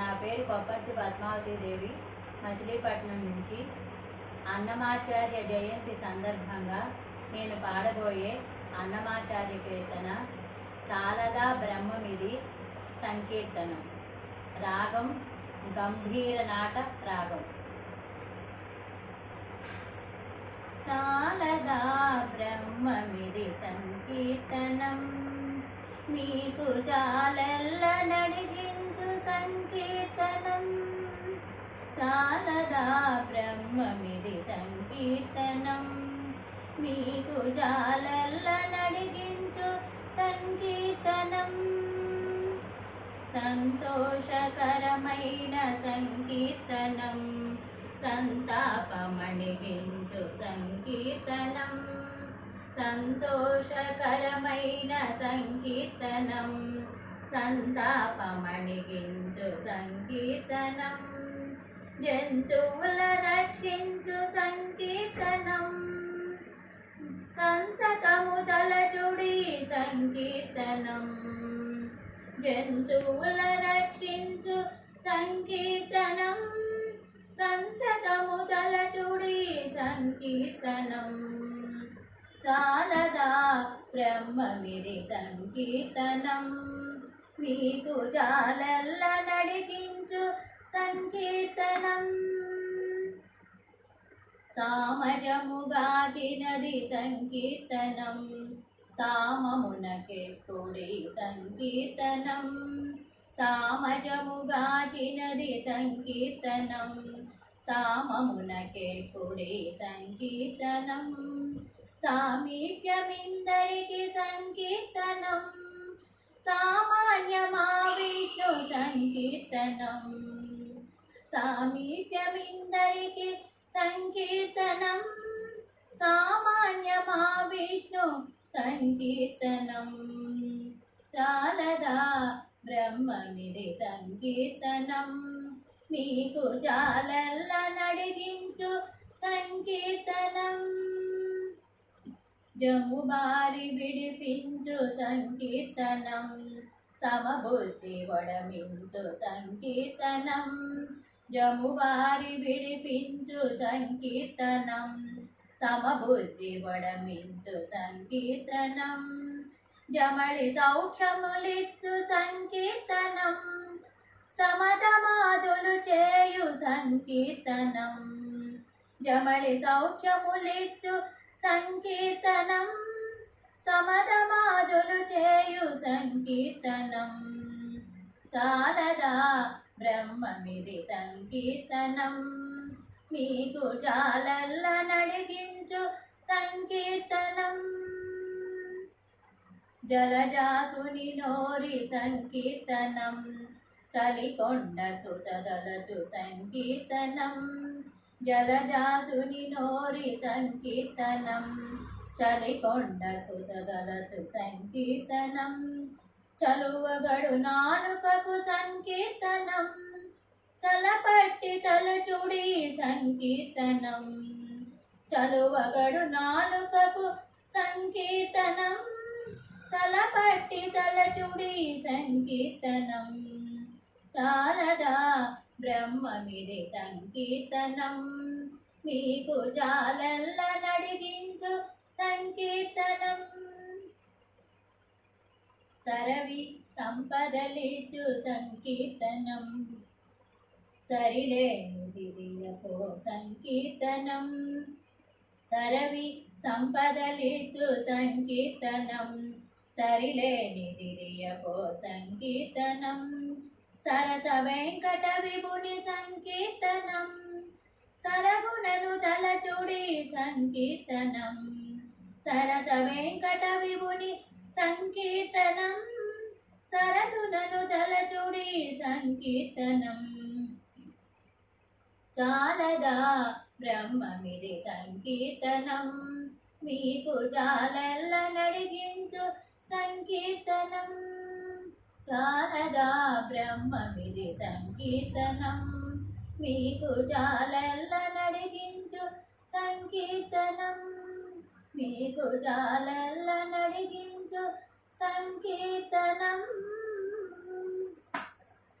నా పేరు కొప్పర్తి పద్మావతి దేవి మచిలీపట్నం నుంచి. అన్నమాచార్య జయంతి సందర్భంగా నేను పాడబోయే అన్నమాచార్య కీర్తన చాలదా బ్రహ్మమిది సంకీర్తనం. రాగం గంభీర నాట రాగం. చాలదా బ్రహ్మమిది సంకీర్తనం. మీకు చాలెల్ల నడిగించు సంకీర్తనం. చాలదా బ్రహ్మమిది సంకీర్తనం. మీకు జాలల్ల నడిగించు సంకీర్తనం. సంతోషకరమైన సంకీర్తనం. సంతాపమణిగించు సంకీర్తనం. సంతోషకరమైన సంకీర్తనం. సంతాపమణిగించు సంకీర్తనం. జంతువుల రక్షించు సంకీర్తనం. సంతకము తలచుడి సంకీర్తనం. జంతువుల రక్షించు సంకీర్తనం. సంతకము తలచుడి సంకీర్తనం. చాలదా బ్రహ్మమిది సంకీర్తనం. మీకు జాలల్ల నడిపించు సంకీర్తనం. సామజముగాచినది సంకీర్తనం. సామమునకే కొడి సంకీర్తనం. సామజముగాచినది సంకీర్తనం. సామమునకే కుడి సంకీర్తనం. సామీప్యమిందరికి సంకీర్తనం. సామాన్యమా విష్ణు సంకీర్తనం సామీప్యమిందరికి సంకీర్తనం. సామాన్యమా విష్ణు సంకీర్తనం చాలదా బ్రహ్మమిది సంకీర్తనం. మీకు చాలల్ల నడిగించు సంకీర్తనం జముబారి విడిపించు సంకీర్తనం. సమబుద్ధి వడమించు సంకీర్తనం. జముబారి విడిపించు సంకీర్తనం. సమబుద్ధి వడమించు సంకీర్తనం. జమళి సౌఖ్యములిచ్చు సంకీర్తనం. సమతమాదులు చేయు సంకీర్తనం. జమళి సౌఖ్యములిచ్చు సంకీర్తనం. సమతమాదులు చేయు సంకీర్తనం. చాలదా బ్రహ్మమిది సంకీర్తనం. మీకు చాలల్ల నడిగించు సంకీర్తనం. జలజాసుని నోరి సంకీర్తనం. చలికొండ సుతదలచు సంకీర్తనం. జలజాసుని నోరి సంకీర్తనం చలికొండ సుతదలచు సంకీర్తనం చలువగడు నాలుకకు సంకీర్తనం చలపట్టి తలచుడి సంకీర్తనం చలువగడు నాలుకకు సంకీర్తనం చలపట్టి తలచుడి సంకీర్తనం చాలదా బ్రహ్మమిది సంకీర్తనం. మీకు జాలల్ల నడిగించు సంకీర్తనం. సరవి సంపదలిచు సంకీర్తనం. సరిలేనిదియపో సంకీర్తనం. సరవి సంపదలిచు సంకీర్తనం. సరిలేనిదియపో సంకీర్తనం. సరస వెంకట విభుని సంకీర్తనం. సరగుణను తలచుడి సంకీర్తనం. సరస వెంకట విభుని సంకీర్తనం. సరసునను తలచుడి సంకీర్తనం. చాలదా బ్రహ్మమిది సంకీర్తనం. మీకు చాలెల్ల నడిగించు సంకీర్తనం. చాలదా బ్రహ్మమిది సంకీర్తనం మీకు చాలెల్ల నడిగించు సంకీర్తనం మీకు జాలల్ల నడిగించు సంకీర్తనం